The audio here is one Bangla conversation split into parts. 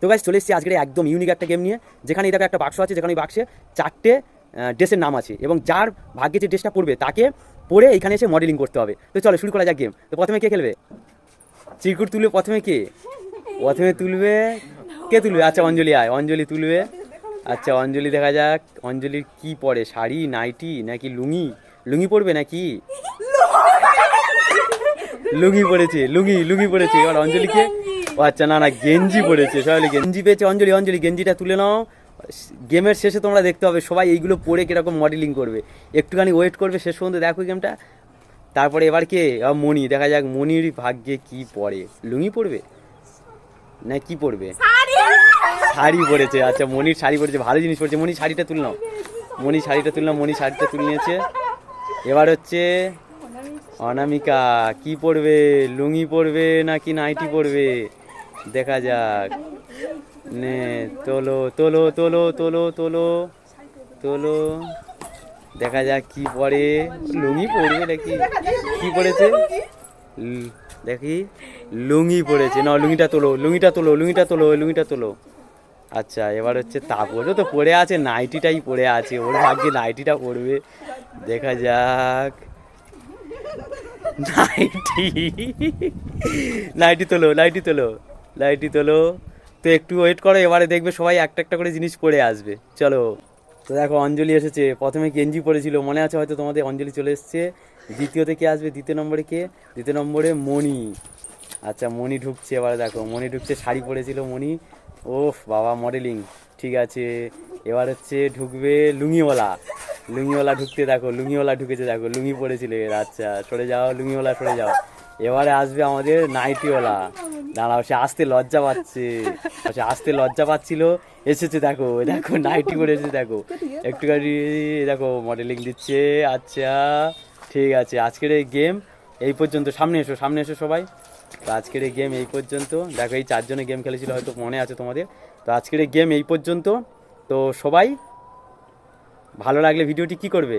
তো গাইস চলে এসেছি আজকে একদম ইউনিক একটা গেম নিয়ে। যেখানে এটা একটা বাক্স আছে যেখানে বাক্সে চারটে ড্রেসের নাম আছে এবং যার ভাগ্যে যে ড্রেসটা পড়বে তাকে পরে এখানে এসে মডেলিং করতে হবে। তো চলো, শুরু করা যাক গেম তো প্রথমে কে খেলবে? চিরকুট তুলবে প্রথমে কে? প্রথমে তুলবে কে তুলবে? আচ্ছা অঞ্জলি, আয়। অঞ্জলি তুলবে। আচ্ছা অঞ্জলি দেখা যাক। অঞ্জলির কি পরে? শাড়ি, নাইটি, নাকি লুঙ্গি? লুঙ্গি পরবে নাকি? লুঙ্গি পড়েছে লুঙ্গি লুঙ্গি পড়েছে এবার অঞ্জলিকে ও আচ্ছা না না গেঞ্জি পড়েছে সবাই গেঞ্জি পেয়েছে। অঞ্জলি অঞ্জলি গেঞ্জিটা তুলে নাও। গেমের শেষে তোমরা দেখতে হবে সবাই এইগুলো পরে কীরকম মডেলিং করবে। একটুখানি ওয়েট করবে শেষ পর্যন্ত দেখো গেমটা তারপরে এবার কে? এবার মণি। দেখা যাক মণির ভাগ্যে কি পড়ে। লুঙ্গি পড়বে না কি পড়বে শাড়ি। পরেছে। আচ্ছা মনির শাড়ি পরেছে। ভালো জিনিস পরেছে। মনি শাড়িটা তুল নাও। মনি শাড়িটা তুল নাও। মনি শাড়িটা তুলে নিয়েছে। এবার হচ্ছে অনামিকা, কি পরবে লুঙ্গি পরবে নাকি নাইটি পড়বে? দেখা যাক। নে, তোলো তোলো তোলো তোলো তোলো তোলো। দেখা যাক কি পরে লুঙ্গি পরবে নাকি? কি পড়েছে? দেখি। লুঙ্গি পড়েছে। না, লুঙ্গিটা তোলো লুঙ্গিটা তোলো লুঙ্গিটা তোলো লুঙ্গিটা তোলো। আচ্ছা এবার হচ্ছে তাপরও তো? পড়ে আছে, নাইটিটাই পড়ে আছে। ওর ভাগ্যে নাইটিটা পড়বে। দেখা যাক। নাইটি নাইটি তোলো নাইটি তোলো নাইটি তোলো। তো একটু ওয়েট করো, এবারে দেখবে সবাই একটা একটা করে জিনিস পরে আসবে। চলো। তো দেখো, অঞ্জলি এসেছে। প্রথমে গেঞ্জি পরেছিল, মনে আছে হয়তো তোমাদের? অঞ্জলি চলে এসেছে। দ্বিতীয়তে কে আসবে? দ্বিতীয় নম্বরে কে? দ্বিতীয় নম্বরে মণি। আচ্ছা মণি ঢুকছে এবার দেখো। মণি ঢুকছে, শাড়ি পরেছিল মণি। ওফ, বাবা মডেলিং ঠিক আছে। এবার হচ্ছে ঢুকবে লুঙ্গিওয়ালা। লুঙ্গিওয়ালা ঢুকতে দেখো লুঙ্গিওয়ালা ঢুকেছে দেখো, লুঙ্গি পরেছিল এর আচ্ছা সরে যাও, লুঙ্গিওয়ালা সরে যাও। এবারে আসবে আমাদের নাইটিওয়ালা। দাঁড়াও, সে আসতে লজ্জা পাচ্ছে, সে আসতে লজ্জা পাচ্ছিল, এসেছে দেখো দেখো, নাইটি করে এসেছে দেখো। একটুখানি, দেখো মডেলিং দিচ্ছে আচ্ছা ঠিক আছে, আজকের এই গেম এই পর্যন্ত, সামনে এসো সামনে এসো সবাই। তো আজকের এই গেম এই পর্যন্ত, দেখো, এই চারজনে গেম খেলেছিল, হয়তো মনে আছে তোমাদের। তো আজকের এই গেম এই পর্যন্ত। তো সবাই ভালো লাগলে ভিডিওটি কি করবে?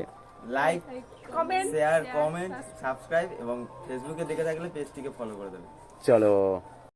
লাইক শেয়ার কমেন্ট সাবস্ক্রাইব এবং ফেসবুকে দেখে থাকলে পেজটিকে ফলো করে দেবে। চলো।